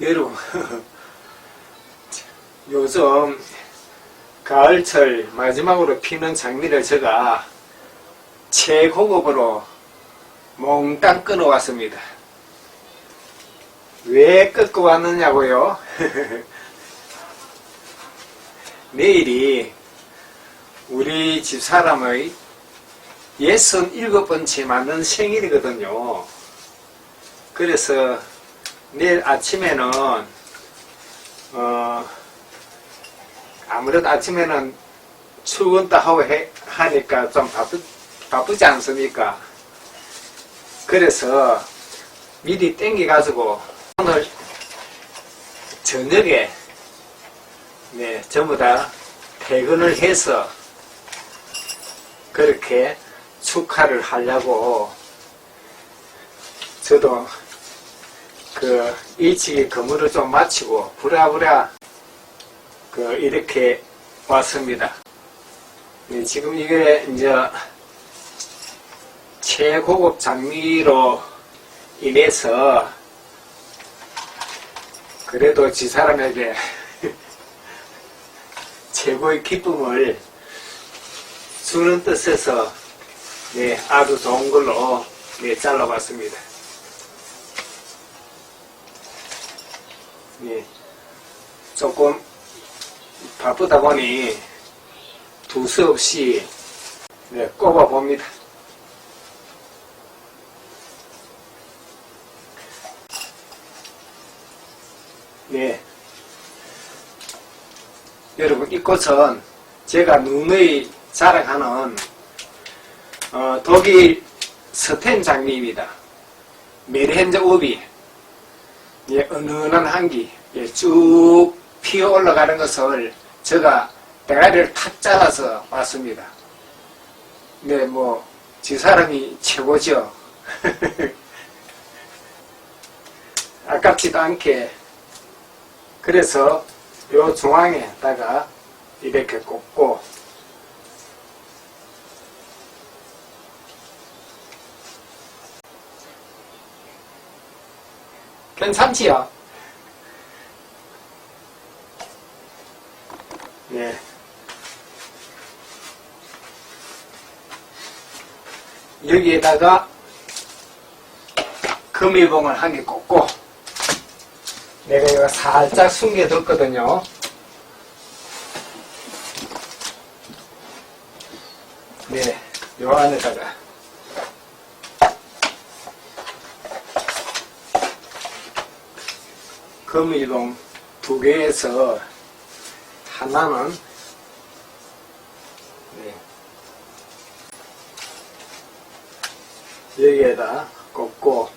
여러분, 요즘 가을철 마지막으로 피는 장미를 제가 최고급으로 몽땅 끊어왔습니다. 왜 끊고 왔느냐고요? 내일이 우리 집사람의 67번째 맞는 생일이거든요. 그래서 내일 아침에는 어 아무래도 아침에는 출근도 하고 해- 하니까 좀 바쁘, 바쁘지 않습니까? 그래서 미리 땡겨가지고 오늘 저녁에 네, 전부 다 퇴근을 해서 그렇게 축하를 하려고 저도 그 일찍 근무를 좀 마치고 부랴부랴 그 이렇게 왔습니다. 네, 지금 이게 이제 최고급 장미로 인해서 그래도 지 사람에게 최고의 기쁨을 주는 뜻에서 네, 아주 좋은 걸로 네, 잘라봤습니다. 네, 조금 바쁘다 보니 두서 없이 네, 꼽아 봅니다. 네. 여러분, 이 꽃은 제가 누누이 자랑하는 어, 독일 스텐 장미입니다. 메르헨저 우비, 예, 은은한 향기, 예, 쭉 피어 올라가는 것을 제가 대가리를 탁 잘라서 왔습니다. 네, 뭐, 지 사람이 최고죠. 아깝지도 않게. 그래서 요 중앙에다가 이렇게 꽂고, 괜찮지요? 네. 여기에다가 금일봉을 한 개 꽂고 내가 이거 살짝 숨겨뒀거든요. 네, 요 안에다가 금일봉 두 개에서 하나는 네, 여기에다 꽂고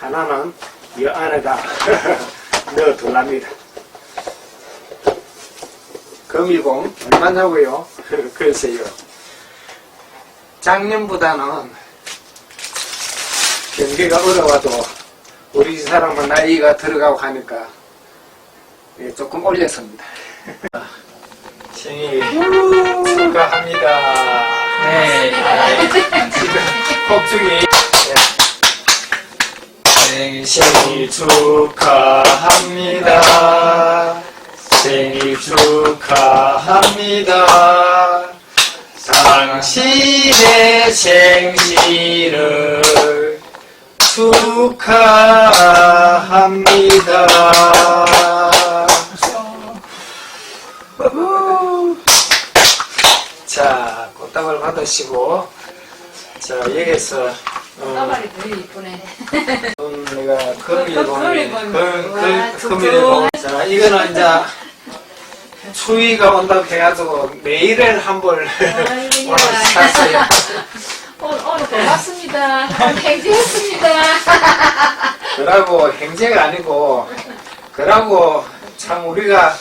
하나는 이 안에다 넣어둘랍니다. 금일봉 얼마냐고요? 글쎄요. 작년보다는 경기가 어려워도 우리 집 사람은 나이가 들어가고 하니까 예, 조금 올렸습니다. 생일 축하합니다. 네. 지금 폭죽이 생일 생일 축하합니다. 생일 축하합니다. 당신의 생일을 축하합니다. 우후. 자, 꽃다발 받으시고, 자, 여기서, 어, 까발이 되게 이쁘네. 음, 내가 금일봉이 금일봉. 와, 금. 금일봉 자 이거는 이제 추위가 온다고 해가지고 내일을 한벌 아이고야. 오늘 샀어요. 오늘, 오늘 고맙습니다. 오늘 행진했습니다. 그러고 행제가 아니고 그러고 참 우리가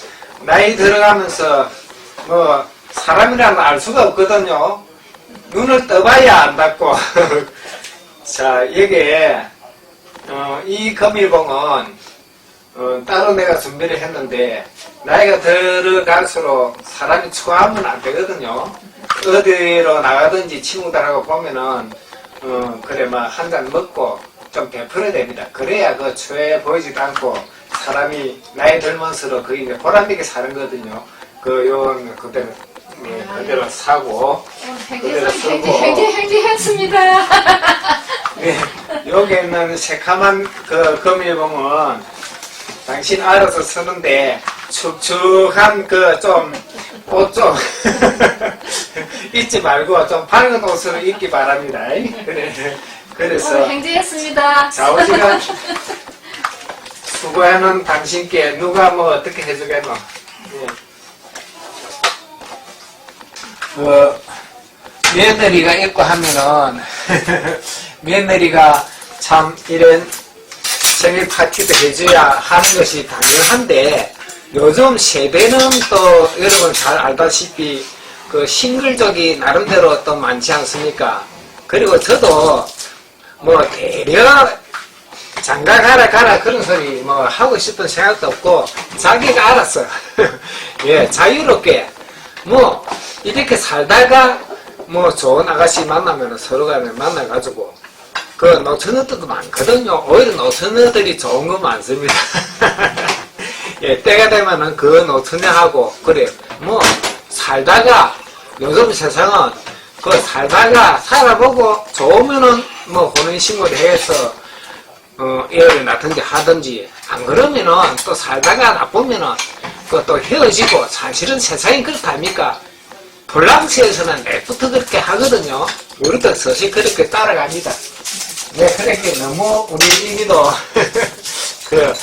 나이 들어가면서 뭐 사람이라는 알 수가 없거든요. 눈을 떠봐야 안다고. 자 여기에 어, 이 금일봉은 어, 따로 내가 준비를 했는데 나이가 들어갈수록 사람이 추하면 안 되거든요. 어디로 나가든지 친구들하고 보면은 어, 그래 막 한 잔 먹고 좀 베풀어야 됩니다. 그래야 그 추해 보이지도 않고 사람이 나이 들면서도 거의 이제 보람있게 사는 거거든요. 그, 요, 그대로, 네, 그대로 사고, 오늘 그대로 쓰고. 행제, 행제했습니다. 네, 여기는 새카만 그 금일봉은 당신 알아서 쓰는데 축축한 그 좀 옷좀 잊지 말고 좀 밝은 옷을 입기 바랍니다. 그래, 그래서 오늘 행제했습니다. 좌우지간 수고하는 당신께 누가 뭐 어떻게 해주겠노? 예. 그 며느리가 있고 하면은 며느리가 참 이런 생일 파티도 해줘야 하는 것이 당연한데 요즘 세대는 또 여러분 잘 알다시피 그 싱글족이 나름대로 또 많지 않습니까? 그리고 저도 뭐 대려 장가 가라 가라 그런 소리 뭐 하고 싶은 생각도 없고 자기가 알았어 예 자유롭게 뭐 이렇게 살다가 뭐 좋은 아가씨 만나면 서로 간에 만나가지고 그 노처녀들도 많거든요. 오히려 노처녀들이 좋은 거 많습니다. 예 때가 되면은 그 노처녀하고 그래. 뭐 살다가 요즘 세상은 그 살다가 살아보고 좋으면은 뭐 혼인 신고를 해서 어, 애를 낳든지 하든지, 안 그러면은 또 살다가 나쁘면은 그또 헤어지고, 사실은 세상이 그렇다 아닙니까? 폴랑스에서는 내부터 그렇게 하거든요. 우리도 서시 그렇게 따라갑니다. 네, 그렇게 너무 우리 이미도 그,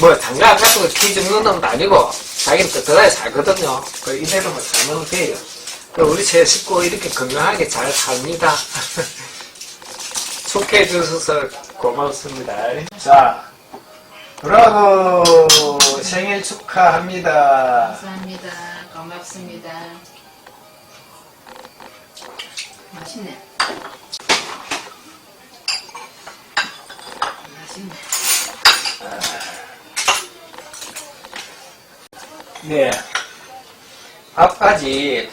뭐, 장가 같은 거키 죽는 놈도 아니고, 자기는 떳떳하게 살거든요. 그, 이대로만 살면 돼요. 그 우리 제 식구 이렇게 건강하게 잘 삽니다. 축하해 주셔서 고맙습니다. 자, 브라보 생일 축하합니다. 감사합니다. 고맙습니다. 맛있네. 맛있네. 네. 밥까지,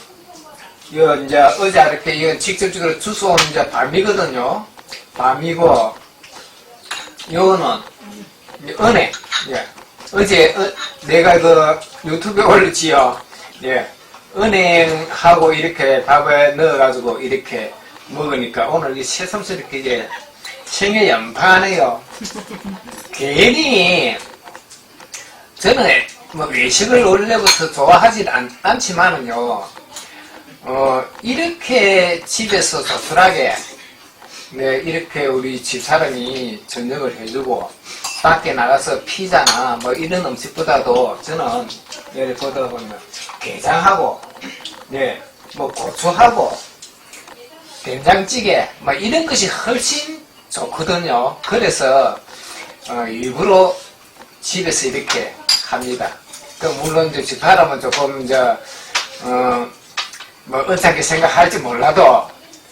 이거 이제 어제 이렇게 이거 직접적으로 주워 온 이제 밤이거든요. 밤이고, 이제 은행. 예. 어제 어- 내가 그 유튜브에 올렸지요. 예. 은행하고 이렇게 밥에 넣어가지고 이렇게 먹으니까 오늘 이 새삼스럽게 이제 생일 연파하네요. 괜히 저는 뭐 외식을 원래부터 좋아하지 않, 않지만은요, 어, 이렇게 집에서 소소하게, 네, 이렇게 우리 집사람이 저녁을 해주고, 밖에 나가서 피자나 뭐 이런 음식보다도 저는, 예를 보다 보면, 게장하고, 네, 뭐 고추하고, 된장찌개, 뭐 이런 것이 훨씬 좋거든요. 그래서, 어, 일부러 집에서 이렇게 합니다. 그 물론 이제 집사람은 조금 이제 어, 뭐 어떻게 생각할지 몰라도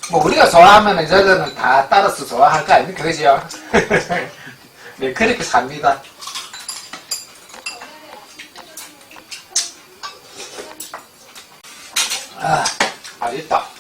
뭐 우리가 좋아하면 여자는 다 따라서 좋아할 거 아닙니까 그죠? 네 그렇게 삽니다. 아 맛있다.